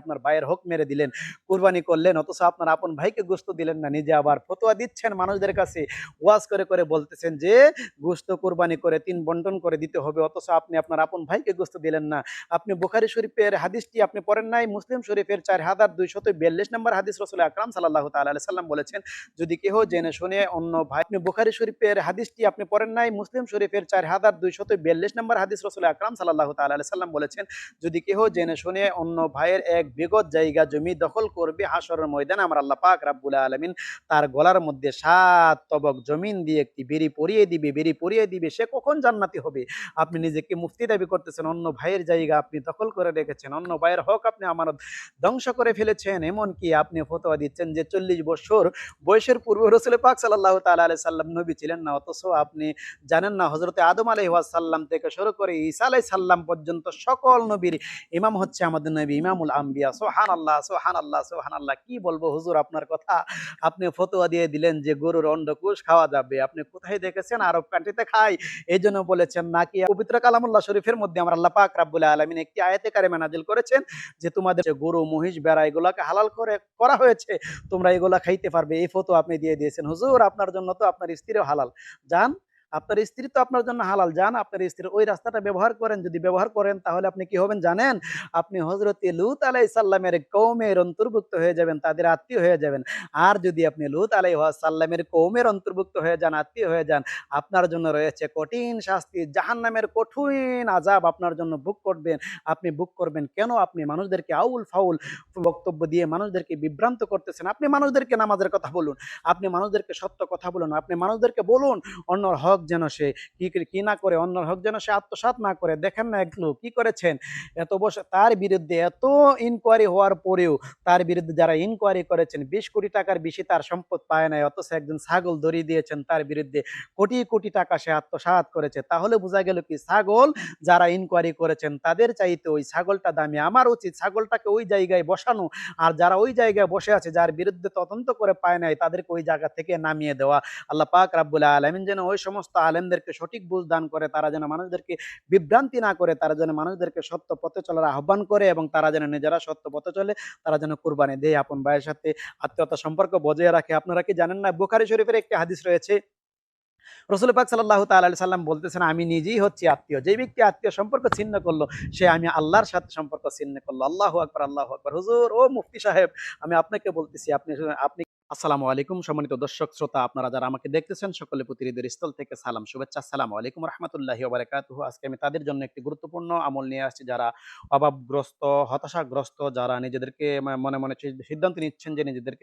আপনার ভাইয়ের হক মেরে দিলেন, কুরবানি করলেন, অথচ আপনার আপন ভাইকে গোস্ত দিলেন না, নিজে আবার ফতোয়া দিচ্ছেন মানুষদের কাছে, ওয়াজ করে করে বলতেছেন যে গোস্ত কুরবানি করে তিন বন্টন করে দিতে হবে, অথচ আপনি আপনার আপন ভাইকে গোস্ত দিলেন না। আপনি বুখারি শরীফের হাদিসটি আপনি পড়েন নাই, মুসলিম শরীফের চার হাজার দুইশত বিয়াল্লিশ নম্বর হাদিস রসুল আকরাম সাল্লাহ তাল্লাহ সাল্লাম বলেছেন, যদি কেহ জেনে শুনে অন্য ভাই, আপনি বুখারি শরীফের হাদিসটি আপনি পড়েন নাই, মুসলিম শরীফের চার হাজার দুইশত বিয়াল্লিশ নম্বর হাদিস রসুল আকরাম সাল্লাহ তাল্লাহ সাল্লাম বলেছেন, যদি কেহ জেনে শুনে অন্য ভাইয়ের এক বিগত জায়গা জমি দখল করবে হাসরের ময়দানে। আমার আল্লাহ পাক রাব্বুল আলমিন তার গলার মধ্যে সাত তবক জমিন দিয়ে একটি বেরি পরিয়ে দিবে বেরি পরিয়ে দিবে, সে কখন জান্নাতি হবে? আপনি নিজেকে মুফতি দাবি করতেছেন, অন্য ভাইয়ের জায়গা আপনি দখল করে রেখেছেন, অন্য ভাইয়ের হক আপনি আমার ধ্বংস করে ফেলেছেন। এমনকি আপনি ফতোয়া দিচ্ছেন যে চল্লিশ বছর বয়সের পূর্বে রসুল পাক সাল্লাহ তালা আলি সাল্লাম নবী ছিলেন না, অথচ আপনি জানেন না হজরতে আদম আলাই সাল্লাম থেকে শুরু করে ঈসা আলাই সাল্লাম পর্যন্ত সকল নবীর ইমাম হচ্ছে আমাদের নবী ইমামুল আম্বিয়া সোহান আল্লাহ সোহান আল্লাহ সোহান আল্লাহ কি বলব হুজুর আপনার কথা? আপনি ফতোয়া দিয়ে দিলেন যে গরুর অন্ডকুশ খাওয়া যাবে। আপনি কোথায় দেখেছেন? আরব কান্ট্রিতে খাই। এই জন্য বলেছেন নাকি পবিত্র কালামুল্লাহ শরীফের মধ্যে আমরা আল্লাহ পাক আলমিন একটি করেছেন যে তোমাদের গরু, মহিষ বেড়া এগুলাকে হালাল করে করা হয়েছে, তোমরা এগুলা খাইতে পারবে। এই ফটো আপনি দিয়ে দিয়েছেন। হুজুর, আপনার জন্য তো আপনার স্ত্রীও হালাল। যান আপনার স্ত্রী তো আপনার জন্য হালাল, যান। আপনার স্ত্রী ওই রাস্তাটা ব্যবহার করেন, যদি ব্যবহার করেন, তাহলে আপনি কি হবেন জানেন? আপনি হজরত লুত আলাই সাল্লামের কৌমের অন্তর্ভুক্ত হয়ে যাবেন, তাদের আত্মীয় হয়ে যাবেন। আর যদি আপনি লুত আলাই সাল্লামের কৌমের অন্তর্ভুক্ত হয়ে যান, আত্মীয় হয়ে যান, আপনার জন্য রয়েছে কঠিন শাস্তি জাহান নামের কঠিন আজাব আপনার জন্য বুক করবেন। আপনি বুক করবেন কেন? আপনি মানুষদেরকে আউল ফাউল বক্তব্য দিয়ে মানুষদেরকে বিভ্রান্ত করতেছেন। আপনি মানুষদেরকে নামাজের কথা বলুন, আপনি মানুষদেরকে সত্য কথা বলুন, আপনি মানুষদেরকে বলুন অন্য হক যেন সে কি কি না করে, অন্যর হক যেন সে আত্মসাৎ না করে। দেখেন না একলু কি করেছেন? এত বছর তার বিরুদ্ধে এত ইনকোয়ারি হওয়ার পরেও তার বিরুদ্ধে যারা ইনকোয়ারি করেছেন, বিশ কোটি টাকার বেশি তার সম্পদ পায় নাই, অথচ একজন ছাগল ধরিয়ে দিয়েছেন তার বিরুদ্ধে। কোটি কোটি টাকা সে আত্মসাৎ করেছে। তাহলে বোঝা গেল কি, ছাগল যারা ইনকোয়ারি করেছেন, তাদের চাইতে ওই ছাগলটা দামি। আমার উচিত ছাগলটাকে ওই জায়গায় বসানো, আর যারা ওই জায়গায় বসে আছে, যার বিরুদ্ধে তদন্ত করে পায় নাই, তাদেরকে ওই জায়গা থেকে নামিয়ে দেওয়া। আল্লাহ পাক রাব্বুল আলমিন যেন ওই সমস্ত আলেমদেরকে সঠিক বুঝ দান করে, তারা যেন মানুষদেরকে বিভ্রান্তি না করে, তারা যেন মানুষদেরকে সত্য পথে চলার আহ্বান করে এবং তারা যেন নিজেরা সত্য পথে চলে, তারা যেন কুরবানি দেয়। আপন ভাইয়ের সাথে আত্মীয়তা সম্পর্ক বজায় রাখে। আপনারা কি জানেন না, বুখারি শরীফের একটি হাদিস রয়েছে। রসুল পাক সাল্লাহ তাল্লাহ সাল্লাম বলতেছেন, আমি নিজেই হচ্ছি আত্মীয়। যে ব্যক্তি আত্মীয় সম্পর্ক ছিন্ন করল, সে আমি আল্লাহর সাথে সম্পর্ক ছিন্ন করল। আল্লাহ আকবর আল্লাহ আকবর। হুজুর, ও মুফতি সাহেব, আমি আপনাকে বলতেছি, আপনি আপনি আসসালামু আলাইকুম সম্মানিত দর্শক, শ্রোতা, আপনারা যারা আমাকে দেখতেছেন, সকলে প্রতিনিধির স্থল থেকে সালাম, শুভেচ্ছা। আসসালামু আলাইকুম রহমতুল্লাহি ওবরাকাতুহু। আজকে আমি তাদের জন্য একটি গুরুত্বপূর্ণ আমল নিয়ে আসছি। যারা অভাবগ্রস্ত, হতাশাগ্রস্ত, যারা নিজেদেরকে মনে মনে সিদ্ধান্ত নিচ্ছেন যে নিজেদেরকে